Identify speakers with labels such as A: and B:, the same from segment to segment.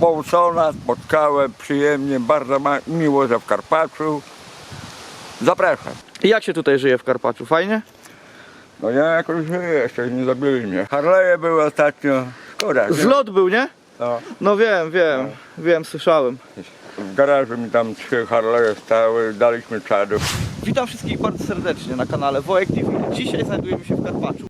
A: Połcona, spotkałem przyjemnie, bardzo miło, że w Karpaczu. Zapraszam.
B: I jak się tutaj żyje w Karpaczu? Fajnie?
A: No ja jakoś żyję, jeszcze nie zabili mnie. Harleje były ostatnio, szkoda.
B: Zlot był, nie?
A: No,
B: No wiem, wiem, wiem, słyszałem.
A: w garażu mi tam trzy Harleje stały, daliśmy czadu.
B: Witam wszystkich bardzo serdecznie na kanale Wojek TV. Dzisiaj znajdujemy się w Karpaczu.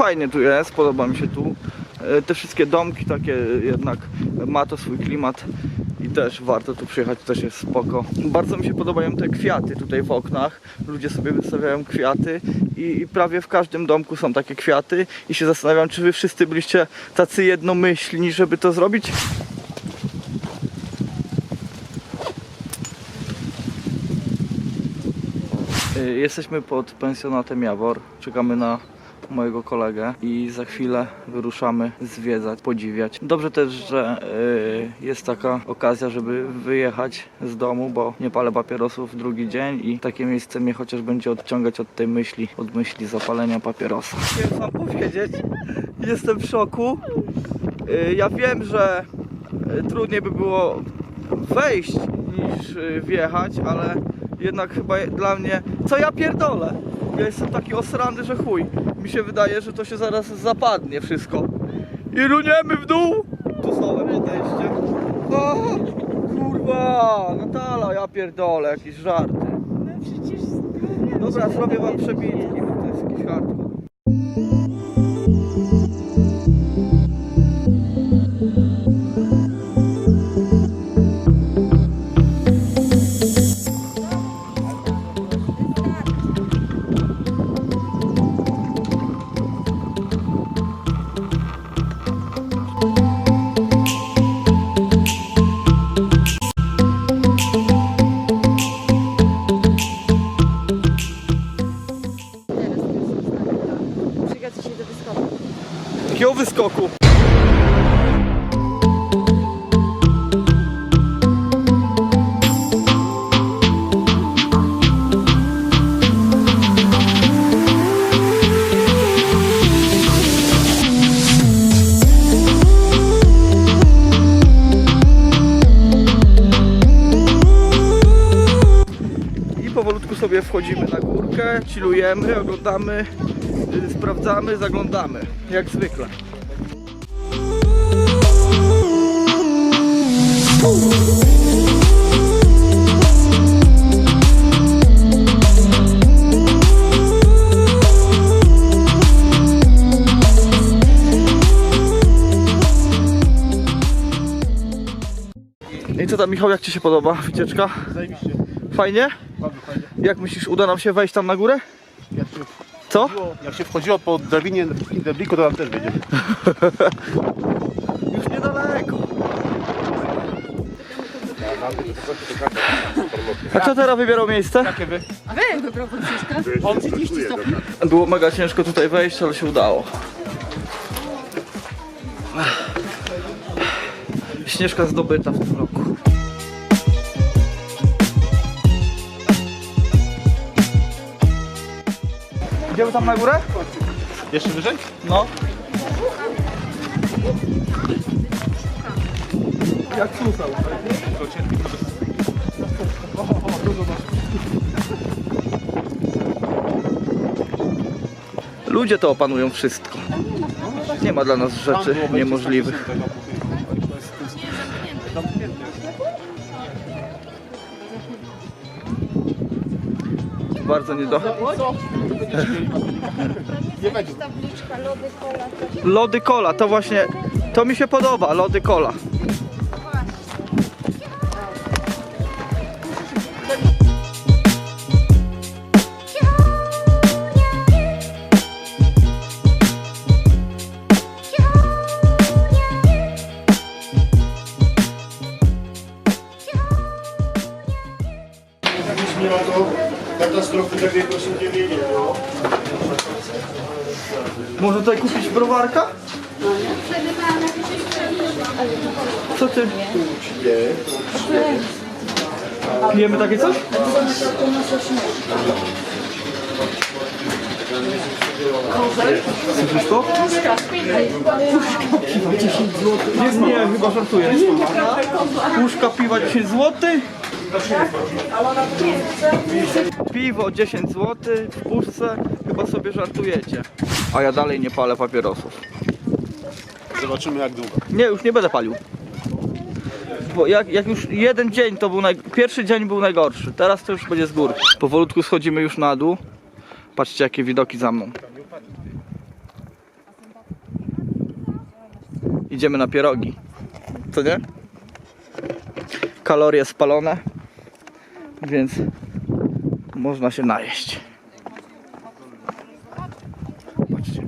B: Fajnie tu jest, podoba mi się tu. E, Te wszystkie domki takie jednak ma to swój klimat i też warto tu przyjechać, też jest spoko. Bardzo mi się podobają te kwiaty tutaj w oknach. Ludzie sobie wystawiają kwiaty i, i prawie w każdym domku są takie kwiaty i się zastanawiam, czy wy wszyscy byliście tacy jednomyślni, żeby to zrobić? Y, Jesteśmy pod pensjonatem Jawor. Czekamy na mojego kolegę i za chwilę wyruszamy zwiedzać, podziwiać. Dobrze też, że y, jest taka okazja, żeby wyjechać z domu, bo nie palę papierosów drugi dzień i takie miejsce mnie chociaż będzie odciągać od tej myśli, od myśli zapalenia papierosa. Chciałem wam powiedzieć, jestem w szoku. Y, ja wiem, że y, trudniej by było wejść niż wjechać, ale jednak chyba dla mnie... Co ja pierdolę? Ja jestem taki osrany, że chuj. Mi się wydaje, że to się zaraz zapadnie wszystko. I runiemy w dół! Tu znowu podejście. O, kurwa! Natala, ja pierdolę, jakieś żarty.
C: No przecież
B: Dobra, zrobię wam przebitki, bo to jest jakiś hardcore. Chillujemy, oglądamy, y, sprawdzamy, zaglądamy, jak zwykle. I co tam Michał, jak Ci się podoba wycieczka?
D: Zajebiście,
B: Fajnie?
D: bardzo fajnie.
B: Jak myślisz, uda nam się wejść tam na górę?
D: Jak się,
B: Co?
D: wchodziło, jak się wchodziło po drabinie w Debliku, to tam też będzie.
B: Już niedaleko. A kto teraz wybierał miejsce?
D: Jakie wy?
C: A wy wybrał pan Krzyżka?
D: O 30 stopni.
B: Było mega ciężko tutaj wejść, ale się udało. Śnieżka zdobyta w tym roku. Idziemy tam na górę?
D: Jeszcze wyżej?
B: No. Jak susał. Ludzie to opanują wszystko. Nie ma dla nas rzeczy niemożliwych. Bardzo nie do...
D: Nie będzie.
C: Tabliczka, lody, kola, coś.
B: Lody cola, to właśnie, to mi się podoba, lody
E: to katastrofy takiej proszę nie wiedzieć, no.
B: Może tutaj kupić browarka? Co ty? Pijemy takie coś? Słyszysz to? Nie, nie, chyba żartuję. Puszka piwa 10 zł. Piwo 10 zł w puszce. Chyba sobie żartujecie. A ja dalej nie palę papierosów.
D: Zobaczymy jak długo.
B: Nie, już nie będę palił. Bo jak, jak już jeden dzień to był naj... pierwszy dzień był najgorszy. Teraz to już będzie z góry. Powolutku schodzimy już na dół. Patrzcie jakie widoki za mną. Idziemy na pierogi. Co nie? Kalorie spalone. Więc można się najeść. Patrzcie.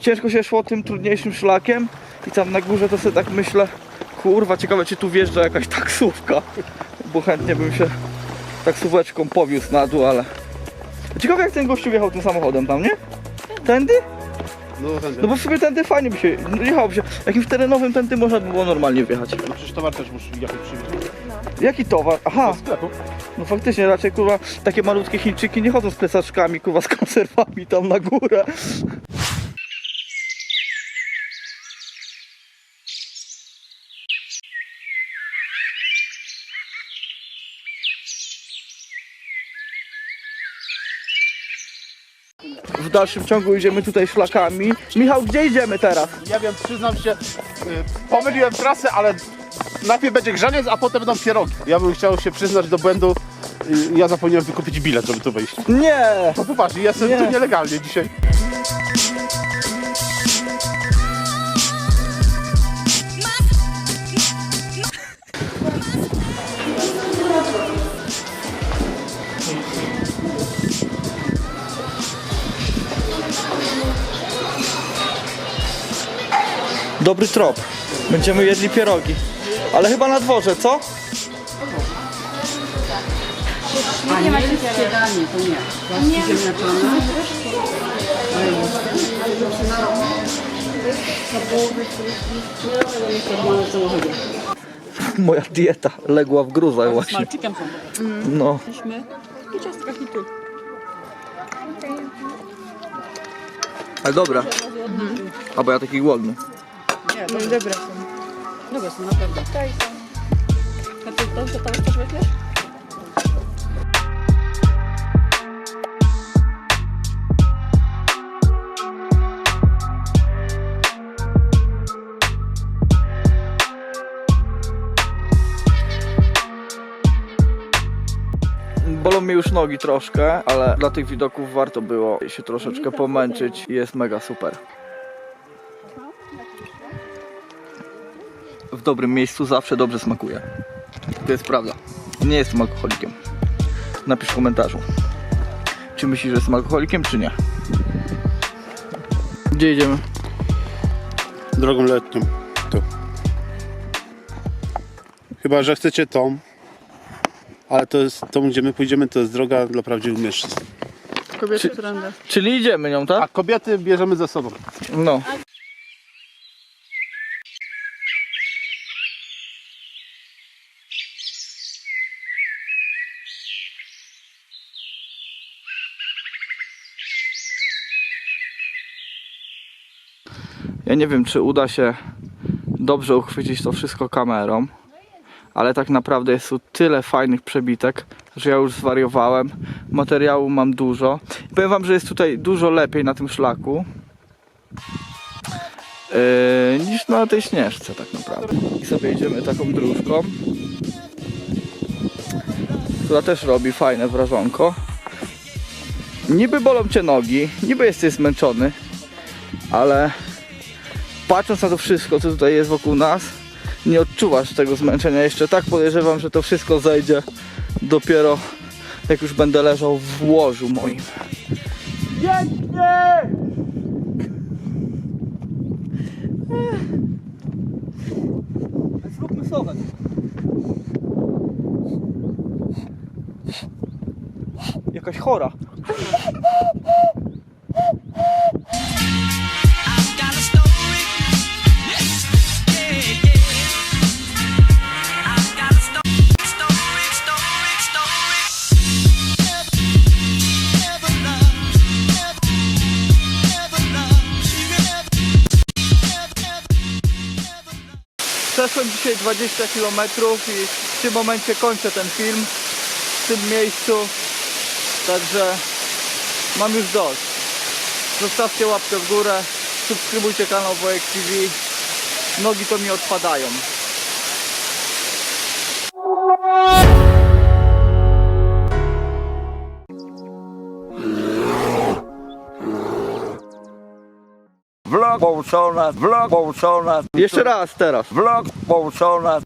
B: ciężko się szło tym trudniejszym szlakiem i tam na górze to sobie tak myślę, kurwa ciekawe czy tu wjeżdża jakaś taksówka, bo chętnie bym się taksóweczką powiózł na dół, ale ciekawe jak ten gościu jechał tym samochodem tam, nie? Tędy?
D: No ten,
B: No bo w sumie tędy fajnie by się, jechałoby się, jakimś terenowym tędy można by było normalnie wjechać.
D: no przecież towar też musi jakoś przywieźć.
B: Jaki towar? Aha,
D: Do sklepu.
B: no faktycznie raczej kurwa takie malutkie Chińczyki nie chodzą z plecaczkami kurwa z konserwami tam na górę. W dalszym ciągu idziemy tutaj szlakami. Michał, gdzie idziemy teraz?
D: Ja wiem, przyznam się, y, pomyliłem trasę, ale najpierw będzie grzaniec, a potem będą pierogi. Ja bym chciał się przyznać do błędu. y, Ja zapomniałem wykupić bilet, żeby tu wejść.
B: Nie!
D: To popatrz, ja jestem
B: Nie.
D: tu nielegalnie dzisiaj.
B: Dobry trop. Będziemy jedli pierogi. Ale chyba na dworze, co?
F: A nie śniadanie, to nie. Ziemniaczane.
B: Moja dieta legła w gruzach właśnie.
F: Malczykiem są.
B: No.
F: I ciastka i tu.
B: Ale dobra. A bo ja taki głodny.
F: Nie, no dobre są. Dobre są, naprawdę. A ty to, to tam też weźmiesz?
B: Bolą mnie już nogi troszkę, ale dla tych widoków warto było się troszeczkę pomęczyć i jest mega super. Dobrym miejscu zawsze dobrze smakuje. To jest prawda. Nie jestem alkoholikiem. Napisz w komentarzu. Czy myślisz, że jestem alkoholikiem, czy nie? Gdzie idziemy?
D: Drogą letnią. Tu. Chyba, że chcecie tą. Ale to jest, tą gdzie my pójdziemy, to jest droga dla prawdziwych mężczyzn.
F: Kobiety trendy.
B: Czyli idziemy nią,
D: A
B: tak?
D: kobiety bierzemy ze sobą.
B: No. Ja nie wiem, czy uda się dobrze uchwycić to wszystko kamerą, ale tak naprawdę jest tu tyle fajnych przebitek, że ja już zwariowałem. Materiału mam dużo. I powiem Wam, że jest tutaj dużo lepiej na tym szlaku yy, niż na tej śnieżce tak naprawdę. I sobie idziemy taką dróżką, która też robi fajne wrażonko. Niby bolą Cię nogi, niby jesteś zmęczony, ale patrząc na to wszystko, co tutaj jest wokół nas, nie odczuwasz tego zmęczenia jeszcze. Tak podejrzewam, że to wszystko zejdzie dopiero jak już będę leżał w łożu moim. Pięknie! Zróbmy sowek. Jakaś chora. Przeszłem dzisiaj 20 km i w tym momencie kończę ten film w tym miejscu. Także mam już dość. Zostawcie łapkę w górę, subskrybujcie kanał Wojek TV. Nogi to mi odpadają.
A: Vlog Bolsona,
B: Jeszcze raz teraz.
A: vlog Bolsona.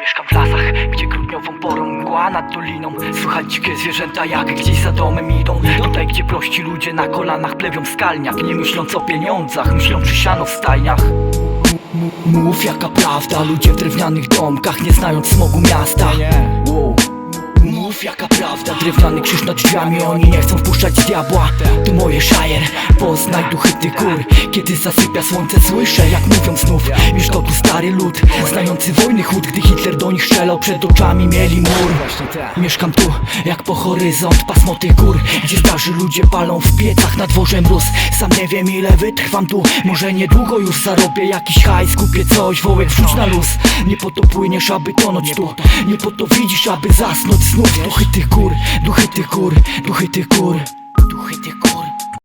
G: Mieszkam w lasach, gdzie grudniową porą mgła nad doliną Słychać dzikie zwierzęta jak gdzieś za domem idą Tutaj gdzie prości ludzie na kolanach plewią w skalniach Nie myśląc o pieniądzach, myślą przy siano w stajniach M- Mów jaka prawda, ludzie w drewnianych domkach Nie znając smogu miasta. Jaka prawda, drewniany krzyż nad drzwiami Oni nie chcą wpuszczać diabła. To moje szajer, poznaj duchy tych gór. Kiedy zasypia słońce słyszę jak mówią znów. Mieszkał tu stary lud, znający wojny chód. Gdy Hitler do nich strzelał, przed oczami mieli mur. Mieszkam tu, jak po horyzont pasmo tych gór. Gdzie starzy ludzie palą w piecach na dworze mróz. Sam nie wiem ile wytrwam tu, może niedługo już zarobię jakiś hajs. Kupię coś, wołek wrzuć na luz. Nie po to płyniesz, aby tonąć tu. Nie po to widzisz, aby zasnąć znów Duchy tych gór, duchy tych gór, duchy tych gór. Duchy tych gór